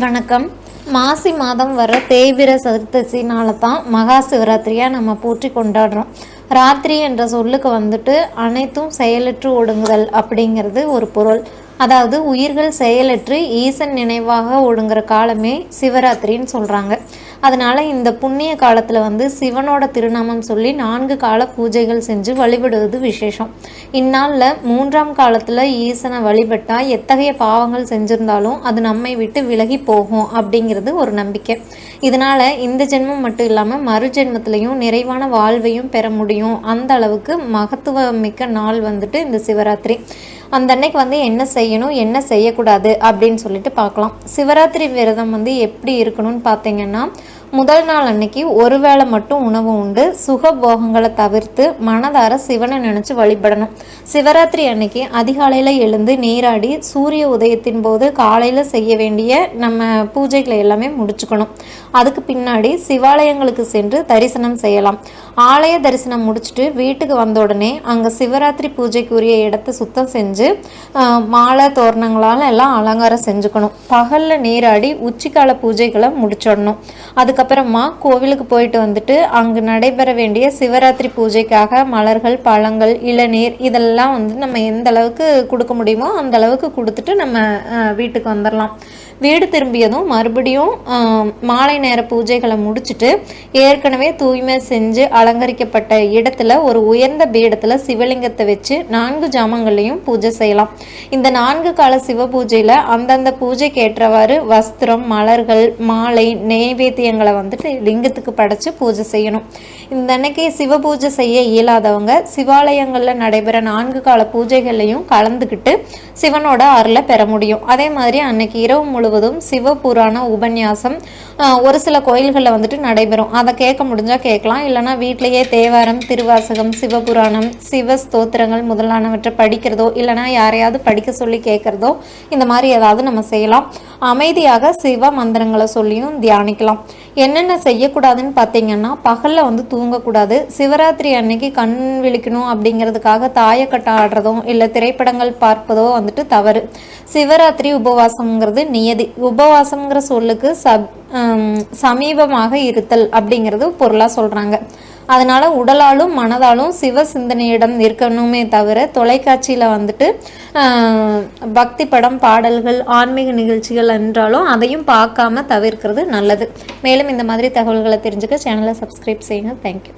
வணக்கம். மாசி மாதம் வர தேய்பிர சதுர்த்தசினால தான் மகா சிவராத்திரியாக நம்ம போற்றி கொண்டாடுறோம். ராத்திரி என்ற சொல்லுக்கு வந்துட்டு அனைத்தும் செயலற்று ஒடுங்குதல் அப்படிங்கிறது ஒரு பொருள். அதாவது உயிர்கள் செயலற்று ஈசன் நினைவாக ஒடுங்குற காலமே சிவராத்திரின்னு சொல்கிறாங்க அதனால் இந்த புண்ணிய காலத்தில் வந்து சிவனோட திருநாமம் சொல்லி நான்கு கால பூஜைகள் செஞ்சு வழிபடுவது விசேஷம். இந்நாளில் மூன்றாம் காலத்தில் ஈசனை வழிபட்டால் எத்தகைய பாவங்கள் செஞ்சுருந்தாலும் அது நம்மை விட்டு விலகி போகும் அப்படிங்கிறது ஒரு நம்பிக்கை. இதனால் இந்த ஜென்மம் மட்டும் இல்லாமல் மறு ஜென்மத்திலையும் நிறைவான வாழ்வையும் பெற முடியும். அந்த அளவுக்கு மகத்துவமிக்க நாள் வந்துட்டு இந்த சிவராத்திரி. அந்த அன்னைக்கு வந்து என்ன செய்யணும் என்ன செய்யக்கூடாது அப்படின்னு சொல்லிட்டு பார்க்கலாம். சிவராத்திரி விரதம் வந்து எப்படி இருக்கணும்னு பார்த்தீங்கன்னா முதல் நாள் அன்னைக்கு ஒரு வேளை மட்டும் உணவு உண்டு. சுக போகங்களை தவிர்த்து மனதார சிவனை நினச்சி வழிபடணும். சிவராத்திரி அன்னைக்கு அதிகாலையில் எழுந்து நீராடி சூரிய உதயத்தின் போது காலையில் செய்ய வேண்டிய நம்ம பூஜைகளை எல்லாமே முடிச்சுக்கணும். அதுக்கு பின்னாடி சிவாலயங்களுக்கு சென்று தரிசனம் செய்யலாம். ஆலய தரிசனம் முடிச்சுட்டு வீட்டுக்கு வந்த உடனே அங்கே சிவராத்திரி பூஜைக்குரிய இடத்தை சுத்தம் செஞ்சு மாலை தோரணங்களால் எல்லாம் அலங்காரம் செஞ்சுக்கணும். பகலில் நீராடி உச்சிக்கால பூஜைகளை முடிச்சிடணும். அதுக்கப்புறமா கோவிலுக்கு போயிட்டு வந்துட்டு அங்கு நடைபெற வேண்டிய சிவராத்திரி பூஜைக்காக மலர்கள் பழங்கள் இளநீர் இதெல்லாம் வந்து நம்ம எந்த அளவுக்கு கொடுக்க முடியுமோ அந்த அளவுக்கு கொடுத்துட்டு நம்ம வீட்டுக்கு வந்துடலாம் வீடு திரும்பியதும் மறுபடியும் மாலை நேர பூஜைகளை முடிச்சுட்டு ஏற்கனவே தூய்மை செஞ்சு அலங்கரிக்கப்பட்ட இடத்துல ஒரு உயர்ந்த பீடத்தில் சிவலிங்கத்தை வச்சு நான்கு ஜாமங்களையும் பூஜை செய்யலாம். இந்த நான்கு கால சிவ பூஜையில் அந்தந்த பூஜைக்கு ஏற்றவாறு வஸ்திரம் மலர்கள் மாலை நெய்வேத்தியங்களை வந்துட்டு லிங்கத்துக்கு படைச்சு பூஜை செய்யணும். இந்த அன்னைக்கு சிவ பூஜை செய்ய இயலாதவங்க சிவாலயங்களில் நடைபெற நான்கு கால பூஜைகள்லையும் கலந்துக்கிட்டு சிவனோட அருளை பெற முடியும். அதே மாதிரி அன்னைக்கு இரவு முழுவதும் சிவபுராண உபன்யாசம் ஒரு சில கோயில்களில் வந்துட்டு நடைபெறும். அதை கேட்க முடிஞ்சால் கேட்கலாம். இல்லைனா வீட்டிலேயே தேவாரம் திருவாசகம் சிவபுராணம் சிவ ஸ்தோத்திரங்கள் முதலானவற்றை படிக்கிறதோ இல்லைனா யாரையாவது படிக்க சொல்லி கேட்குறதோ இந்த மாதிரி ஏதாவது நம்ம செய்யலாம். அமைதியாக சிவ மந்திரங்களை சொல்லியும் தியானிக்கலாம். என்னென்ன செய்யக்கூடாதுன்னு பார்த்தீங்கன்னா பகலில் வந்து தூங்கக்கூடாது. சிவராத்திரி அன்னைக்கு கண் விழிக்கணும் அப்படிங்கிறதுக்காக தாயக்கட்டை ஆடுறதும் இல்லை திரைப்படங்கள் பார்ப்பதோ வந்துட்டு தவறு. சிவராத்திரி உபவாசம்ங்கிறது நியதி. உபவாசம்ங்கிற சொல்லுக்கு சப் சமீபமாக இருத்தல் அப்படிங்கிறது பொருளாக சொல்கிறாங்க அதனால் உடலாலும் மனதாலும் சிவ சிந்தனையிடம் இருக்கணுமே தவிர தொலைக்காட்சியில் வந்துட்டு பக்தி படம் பாடல்கள் ஆன்மீக நிகழ்ச்சிகள் என்றாலும் அதையும் பார்க்காம தவிர்க்கிறது நல்லது. மேலும் இந்த மாதிரி தகவல்களை தெரிஞ்சுக்க சேனலை சப்ஸ்கிரைப் செய்யுங்க. தேங்க்யூ